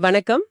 வணக்கம்.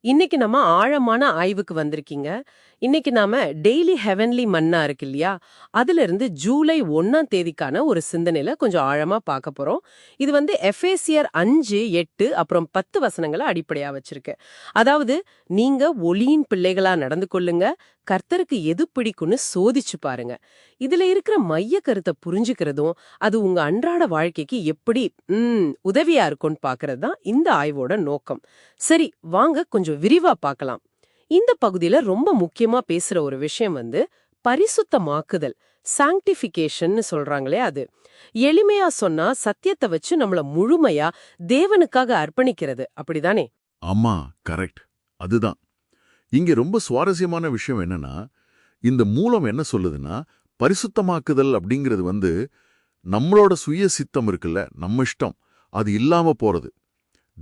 இன்னைக்கு நம்ம ஆழமான ஆய்வுக்கு வந்திருக்கீங்க. இன்னைக்கு நாம டெய்லி ஹெவன்லி மன்னா இருக்கு இல்லையா? அதுல இருந்து ஜூலை ஒன்னாம் தேதிக்கான ஒரு சிந்தனையில கொஞ்சம் ஆழமா பார்க்க போறோம். இது வந்து எஃபேசியர் அஞ்சு எட்டு அப்புறம் பத்து வசனங்களை அடிப்படையா வச்சிருக்கு. அதாவது நீங்க ஒளியின் பிள்ளைகளா நடந்து கொள்ளுங்க. கர்த்தருக்கு எது பிடிக்கும்னு சோதிச்சு பாருங்க. இதுல இருக்கிற மைய கருத்தை புரிஞ்சுக்கிறதும் அது உங்க அன்றாட வாழ்க்கைக்கு எப்படி உம் உதவியா இருக்கும்னு பாக்குறது தான் இந்த ஆய்வோட நோக்கம். சரி வாங்க கொஞ்சம் விரிவா பார்க்கலாம். இந்த பகுதியில ரொம்ப முக்கியமா பேசுற ஒரு விஷயம் வந்து பரிசுத்தமாக்குதல் சாங்டிஃபிகேஷன் சொல்றாங்களே அது. எளிமையா சொன்னா சத்தியத்தை வச்சு நம்மள முழுமையா தேவனுக்காக அர்ப்பணிக்கிறது. அப்படிதானே? ஆமா கரெக்ட். அதுதான். இங்க ரொம்ப சுவாரஸ்யமான விஷயம் என்னன்னா இந்த மூலம் என்ன சொல்லுதுன்னா பரிசுத்தமாக்குதல் அப்படிங்கிறது வந்து நம்மளோட சுய சித்தம் இருக்குல்ல நம்ம இஷ்டம். அது இல்லாம போறது.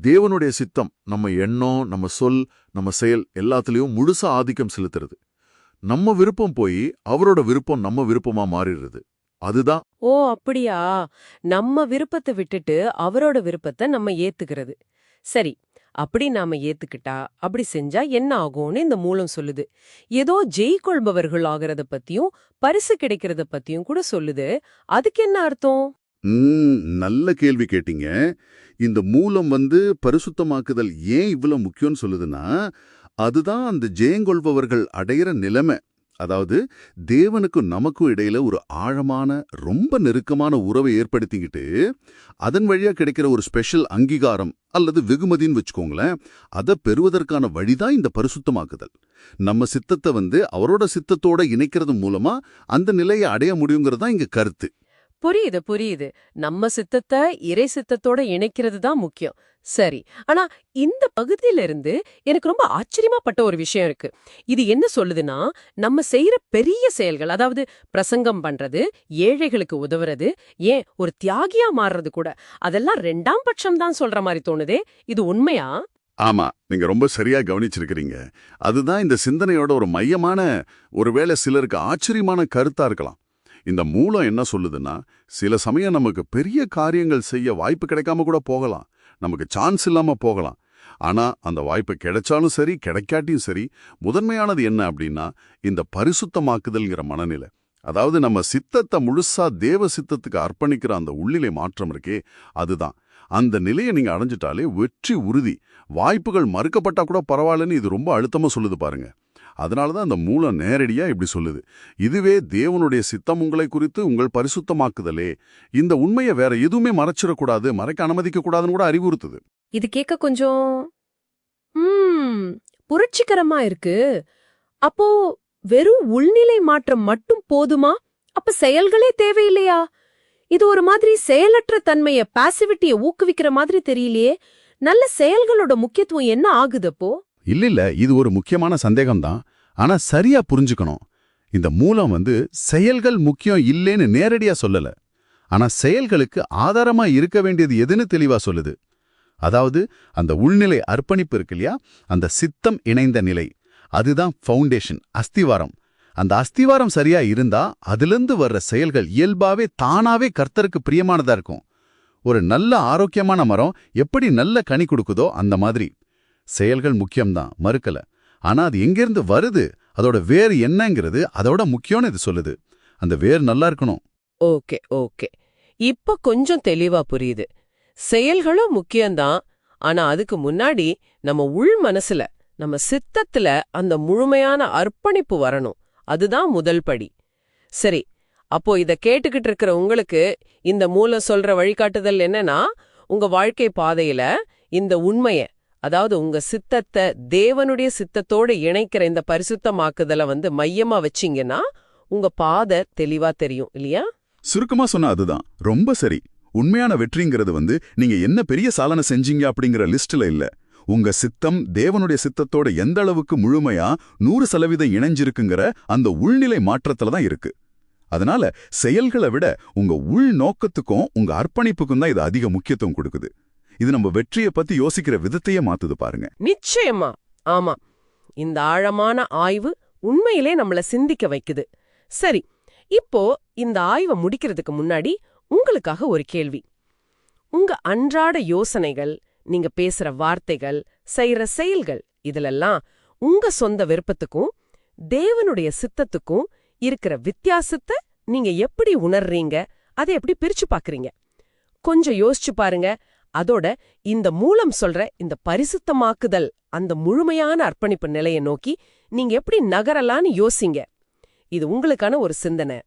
தேவனுடைய சித்தம் நம்ம எண்ணம் நம்ம சொல் நம்ம செயல் எல்லாத்துலயும் முழுசா ஆதிக்கம் செலுத்துறது. நம்ம விருப்பம் போய் அவரோட விருப்பம் நம்ம விருப்பமா மாறிடுறது. அதுதான். ஓ அப்படியா? நம்ம விருப்பத்தை விட்டுட்டு அவரோட விருப்பத்தை நம்ம ஏத்துக்கிறது. சரி அப்படி நாம ஏத்துக்கிட்டா அப்படி செஞ்சா என்ன ஆகும்னு இந்த மூலம் சொல்லுது. ஏதோ ஜெயிக்கொள்பவர்கள் ஆகிறத பத்தியும் பரிசு கிடைக்கிறத பத்தியும் கூட சொல்லுது. அதுக்கு என்ன அர்த்தம்? நல்ல கேள்வி கேட்டீங்க. இந்த மூலம் வந்து பரிசுத்தமாக்குதல் ஏன் இவ்வளோ முக்கியம்னு சொல்லுதுன்னா அதுதான் அந்த ஜெயங்கொள்பவர்கள் அடையிற நிலைமை. அதாவது தேவனுக்கும் நமக்கும் இடையில ஒரு ஆழமான ரொம்ப நெருக்கமான உறவை ஏற்படுத்திக்கிட்டு அதன் வழியா கிடைக்கிற ஒரு ஸ்பெஷல் அங்கீகாரம் அல்லது வெகுமதின்னு வச்சுக்கோங்களேன் அதை பெறுவதற்கான வழிதான் இந்த பரிசுத்தமாக்குதல். நம்ம சித்தத்தை வந்து அவரோட சித்தத்தோட இணைக்கிறது மூலமா அந்த நிலையை அடைய முடியுங்கிறது தான் இங்க கருத்து. புரியுது புரியுது. நம்ம சித்தத்தை இறை சித்தத்தோட இணைக்கிறது தான் முக்கியம். சரி ஆனா இந்த பகுதியிலிருந்து எனக்கு ரொம்ப ஆச்சரியமா பட்ட ஒரு விஷயம் இருக்கு. இது என்ன சொல்லுதுன்னா நம்ம செய்யற பெரிய செயல்கள் அதாவது பிரசங்கம் பண்றது ஏழைகளுக்கு உதவுறது ஏன் ஒரு தியாகியா மாறுறது கூட அதெல்லாம் ரெண்டாம் பட்சம் தான் சொல்ற மாதிரி தோணுதே. இது உண்மையா? ஆமா நீங்க ரொம்ப சரியா கவனிச்சிருக்கிறீங்க. அதுதான் இந்த சிந்தனையோட ஒரு மையமான ஒருவேளை சிலருக்கு ஆச்சரியமான கருத்தா இருக்கலாம். இந்த மூலம் என்ன சொல்லுதுன்னா சில சமயம் நமக்கு பெரிய காரியங்கள் செய்ய வாய்ப்பு கிடைக்காம கூட போகலாம். நமக்கு சான்ஸ் இல்லாம போகலாம். ஆனா அந்த வாய்ப்பு கிடைச்சாலும் சரி கிடைக்காட்டியும் சரி முதன்மையானது என்ன அப்படின்னா இந்த பரிசுத்தமாக்குதல்ங்கிற மனநிலை. அதாவது நம்ம சித்தத்தை முழுசா தேவ சித்தத்துக்கு அர்ப்பணிக்கிற அந்த உள்ளிலை மாற்றம் இருக்கே அதுதான். அந்த நிலையை நீங்க அடைஞ்சிட்டாலே வெற்றி உறுதி. வாய்ப்புகள் மறுக்கப்பட்டா கூட பரவாயில்லன்னு இது ரொம்ப அழுத்தமா சொல்லுது பாருங்க. அதனால தான் அந்த மூலம் நேரடியா இப்படி சொல்லுது. இதுவே தேவனுடைய சித்தம் உங்களை குறித்து உங்கள் பரிசுத்தமாக்குதலே. இந்த உண்மையை வேற எதுவுமே மறைச்சிடக்கூடாது மறைக்க அனுமதிக்கக்கூடாதுன்னு கூட அறிவுறுத்துது. இது கேட்க கொஞ்சம் புரட்சிகரமா இருக்கு. அப்போ வெறும் உள்நிலை மாற்றம் மட்டும் போதுமா? அப்ப செயல்களே தேவையில்லையா? இது ஒரு மாதிரி செயலற்ற தன்மைய பாசிவிட்டிய ஊக்குவிக்கிற மாதிரி தெரியலையே. நல்ல செயல்களோட முக்கியத்துவம் என்ன ஆகுது அப்போ? இல்ல இல்ல இது ஒரு முக்கியமான சந்தேகம்தான். ஆனா சரியா புரிஞ்சுக்கணும். இந்த மூலம் வந்து செயல்கள் முக்கியம் இல்லேன்னு நேரடியா சொல்லல. ஆனா செயல்களுக்கு ஆதாரமா இருக்க வேண்டியது எதுன்னு தெளிவா சொல்லுது. அதாவது அந்த உள்நிலை அர்ப்பணிப்பு இருக்கு இல்லையா? அந்த சித்தம் இணைந்த நிலை. அதுதான் ஃபவுண்டேஷன் அஸ்திவாரம். அந்த அஸ்திவாரம் சரியா இருந்தா அதிலிருந்து வர்ற செயல்கள் இயல்பாவே தானாவே கர்த்தருக்கு பிரியமானதா இருக்கும். ஒரு நல்ல ஆரோக்கியமான மரம் எப்படி நல்ல கனி கொடுக்குதோ அந்த மாதிரி. செயல்கள் முக்கியம்தான் மறுக்கல. ஆனா அது எங்கிருந்து வருது? அதோட வேர் என்னங்கிறது அதோட முக்கியம்னு இது சொல்லுது. அந்த வேர் நல்லா இருக்கணும். Okay okay. இப்ப கொஞ்சம் தெளிவா புரியுது. செயல்களும் முக்கியம்தான் ஆனா அதுக்கு முன்னாடி நம்ம உள் மனசுல நம்ம சித்தத்துல அந்த முழுமையான அர்ப்பணிப்பு வரணும். அதுதான் முதல் படி. சரி அப்போ இத கேட்டுக்கிட்டு இருக்கிற உங்களுக்கு இந்த மூலம் சொல்ற வழிகாட்டுதல் என்னன்னா உங்க வாழ்க்கை பாதையில இந்த உண்மைய அதாவது உங்க சித்தத்தை தேவனுடைய சித்தத்தோட இணைக்கிற இந்த பரிசுத்தமாக்குதலை வந்து மையமா வச்சீங்கன்னா உங்க பாதை தெளிவா தெரியும் இல்லையா? சுருக்கமா சொன்னா அதுதான். ரொம்ப சரி. உண்மையான வெற்றிங்கிறது வந்து நீங்க என்ன பெரிய சாலனை செஞ்சீங்க அப்படிங்கிற லிஸ்ட்ல இல்ல. உங்க சித்தம் தேவனுடைய சித்தத்தோட எந்த அளவுக்கு முழுமையா நூறு சதவீதம் இணைஞ்சிருக்குங்கிற அந்த உள்நிலை மாற்றத்துல தான் இருக்கு. அதனால செயல்களை விட உங்க உள் நோக்கத்துக்கும் உங்க அர்ப்பணிப்புக்கும் தான் இது அதிக முக்கியத்துவம் கொடுக்குது. இது நம்ம வெற்றியை பத்தி யோசிக்கிற விதத்தையே மாத்துது பாருங்க. நிச்சயமா. ஆமா. இந்த ஆழமான ஆய்வு உண்மையிலே நம்மள சிந்திக்க வைக்குது. சரி இப்போ இந்த ஆய்வை முடிக்கிறதுக்கு முன்னாடி உங்களுக்காக ஒரு கேள்வி. உங்க அன்றாட யோசனைகள் நீங்க பேசுற வார்த்தைகள் செய்யற செயல்கள் இதிலெல்லாம் உங்க சொந்த விருப்பத்துக்கும் தேவனுடைய சித்தத்துக்கும் இருக்கிற வித்தியாசத்தை நீங்க எப்படி உணர்றீங்க அதை எப்படி பிரிச்சு பாக்குறீங்க கொஞ்சம் யோசிச்சு பாருங்க அதோட இந்த மூலம் சொல்ற இந்த பரிசுத்தமாக்குதல் அந்த முழுமையான அர்ப்பணிப்பு நிலையை நோக்கி நீங்க எப்படி நகரலான்னு யோசிங்க. இது உங்களுக்கான ஒரு சிந்தனை.